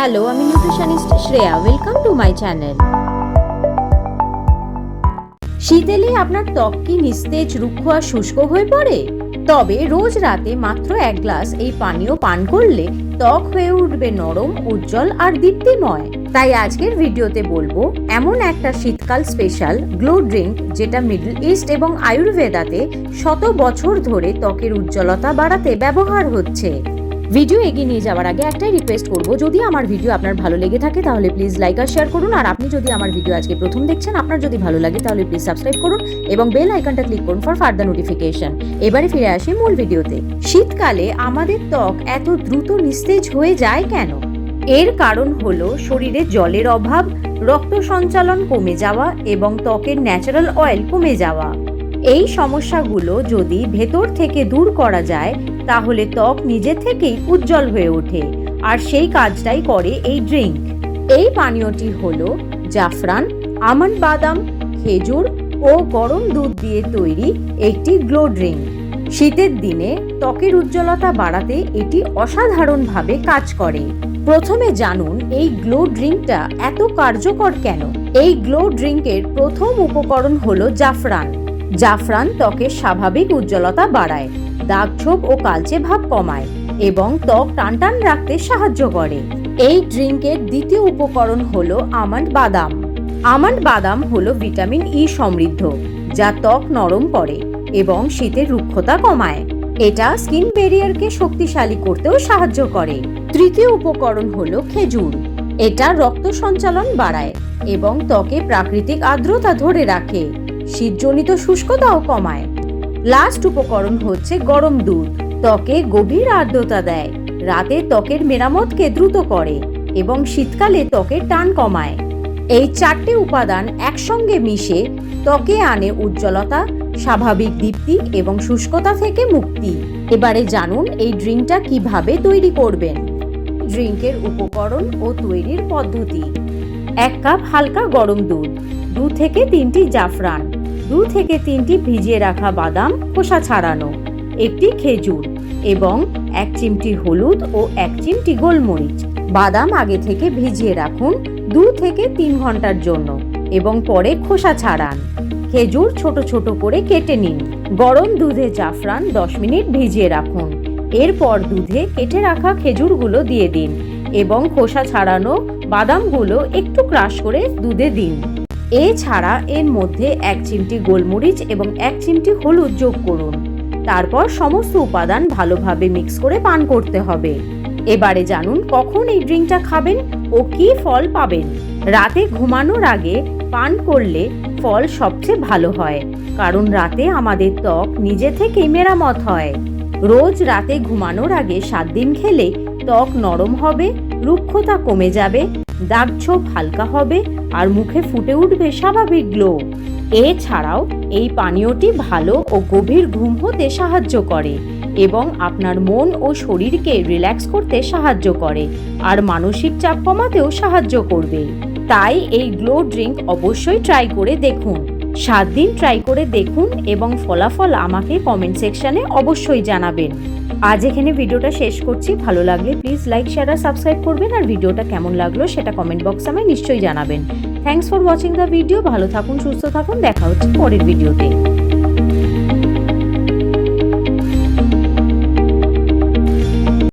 Hello আমি nutritionist Shreya. Welcome to my channel শীত এলে আপনার ত্বক কি নিস্তেজ, রুক্ষ আর শুষ্ক হয়ে পড়ে? তবে রোজ রাতে মাত্র এক গ্লাস এই পানীয় পান করলে ত্বক হয়ে উঠবে নরম, উজ্জ্বল আর দীপ্তিময়। তাই আজকের ভিডিওতে বলব, এমন একটা শীতকাল স্পেশাল গ্লো ড্রিঙ্ক যেটা মিডল ইস্ট এবং আয়ুর্বেদাতে শত বছর ধরে ত্বকের উজ্জ্বলতা বাড়াতে ব্যবহার হচ্ছে। ভিডিও এগিয়ে নিয়ে যাওয়ার আগে একটাই রিকোয়েস্ট করব, যদি আমার ভিডিও আপনার ভালো লেগে থাকে তাহলে প্লিজ লাইক আর শেয়ার করুন, আর আপনি যদি আমার ভিডিও আজকে প্রথম দেখছেন, আপনার যদি ভালো লাগে তাহলে প্লিজ সাবস্ক্রাইব করুন এবং বেল আইকনটা ক্লিক করুন ফর ফার্দার নোটিফিকেশন এবারে ফিরে আসি মূল ভিডিওতে। শীতকালে আমাদের ত্বক এত দ্রুত নিস্তেজ হয়ে যায় কেন? এর কারণ হলো শরীরে জলের অভাব, রক্ত সঞ্চালন কমে যাওয়া এবং ত্বকের ন্যাচারাল অয়েল কমে যাওয়া। এই সমস্যাগুলো যদি ভেতর থেকে দূর করা যায়, তাহলে ত্বক নিজে থেকেই উজ্জ্বল হয়ে ওঠে, আর সেই কাজটাই করে এই ড্রিঙ্ক। এই পানীয়টি হলো জাফরান আমন্ড বাদাম, খেজুর ও গরম দুধ দিয়ে তৈরি একটি গ্লো ড্রিঙ্ক। শীতের দিনে ত্বকের উজ্জ্বলতা বাড়াতে এটি অসাধারণভাবে কাজ করে। প্রথমে জানুন এই গ্লো ড্রিঙ্কটা এত কার্যকর কেন? এই গ্লো ড্রিঙ্কের প্রথম উপকরণ হলো জাফরান। জাফরান ত্বকের স্বাভাবিক উজ্জ্বলতা বাড়ায়, দাগ ছোপ ও কালচে ভাব কমায় এবং ত্বক টানটান রাখতে সাহায্য করে। এই ড্রিঙ্কের দ্বিতীয় উপকরণ হলো আমন্ড বাদাম। আমন্ড বাদাম হলো ভিটামিন ই সমৃদ্ধ, যা ত্বক নরম করে এবং শীতের রুক্ষতা কমায়। এটা স্কিন ব্যারিয়ারকে শক্তিশালী করতেও সাহায্য করে। তৃতীয় উপকরণ হলো খেজুর। এটা রক্ত সঞ্চালন বাড়ায় এবং ত্বকে প্রাকৃতিক আর্দ্রতা ধরে রাখে। শীতজনিত শুষ্কতাও কমায়। লাস্ট উপকরণ হচ্ছে গরম দুধ। ত্বকে গভীর আর্দ্রতা দেয়। রাতে ত্বকের মেরামতকে দ্রুত করে এবং শীতকালে ত্বকের টান কমায়। এই চারটে উপাদান একসঙ্গে মিশে ত্বকে আনে উজ্জ্বলতা, স্বাভাবিক দীপ্তি এবং শুষ্কতা থেকে মুক্তি। এবারে জানুন এই ড্রিঙ্কটা কীভাবে তৈরি করবেন। ড্রিঙ্কের উপকরণ ও তৈরির পদ্ধতি। এক কাপ হালকা গরম দুধ, দু থেকে তিনটি জাফরান। দু থেকে তিনটি ভিজিয়ে রাখা বাদাম খোসা ছাড়ানো, একটি খেজুর এবং এক চিমটি হলুদ ও এক চিমটি গোলমরিচ। বাদাম আগে থেকে ভিজিয়ে রাখুন দু থেকে তিন ঘণ্টার জন্য এবং পরে খোসা ছাড়ান। খেজুর ছোট ছোট করে কেটে নিন। গরম দুধে জাফরান দশ মিনিট ভিজিয়ে রাখুন। এরপর দুধে কেটে রাখা খেজুরগুলো দিয়ে দিন এবং খোসা ছাড়ানো বাদামগুলো একটু ক্রাশ করে দুধে দিন। এছাড়া এর মধ্যে এক চিমটি গোলমরিচ এবং এক চিমটি হলুদ যোগ করুন। তারপর সমস্ত উপাদান ভালোভাবে মিক্স করে পান করতে হবে। এবারে জানুন কখন এই ড্রিঙ্কটা খাবেন ও কি ফল পাবেন। রাতে ঘুমানোর আগে পান করলে ফল সবচেয়ে ভালো হয়, কারণ রাতে আমাদের ত্বক নিজে থেকেই মেরামত হয়। রোজ রাতে ঘুমানোর আগে সাত দিন খেলে ত্বক নরম হবে, রুক্ষতা কমে যাবে, দাগ ছোপ হালকা হবে আর মুখে ফুটে উঠবে স্বাভাবিক গ্লো এছাড়াও এই পানীয়টি ভালো ও গভীর ঘুম হতে সাহায্য করে এবং আপনার মন ও শরীরকে রিল্যাক্স করতে সাহায্য করে আর মানসিক চাপ কমাতেও সাহায্য করবে। তাই এই গ্লো ড্রিঙ্ক অবশ্যই ট্রাই করে দেখুন। সাত দিন ট্রাই করে দেখুন এবং ফলাফল আমাকে কমেন্ট সেকশানে অবশ্যই জানাবেন। আজ এখানে ভিডিওটা শেষ করছি। ভালো লাগলে প্লিজ লাইক শেয়ার আর সাবস্ক্রাইব করবেন আর ভিডিওটা কেমন লাগল সেটা কমেন্ট বক্সে আমায় নিশ্চয়ই জানাবেন। Thanks for watching the video ভালো থাকুন, সুস্থ থাকুন। দেখা হচ্ছে পরের ভিডিওতে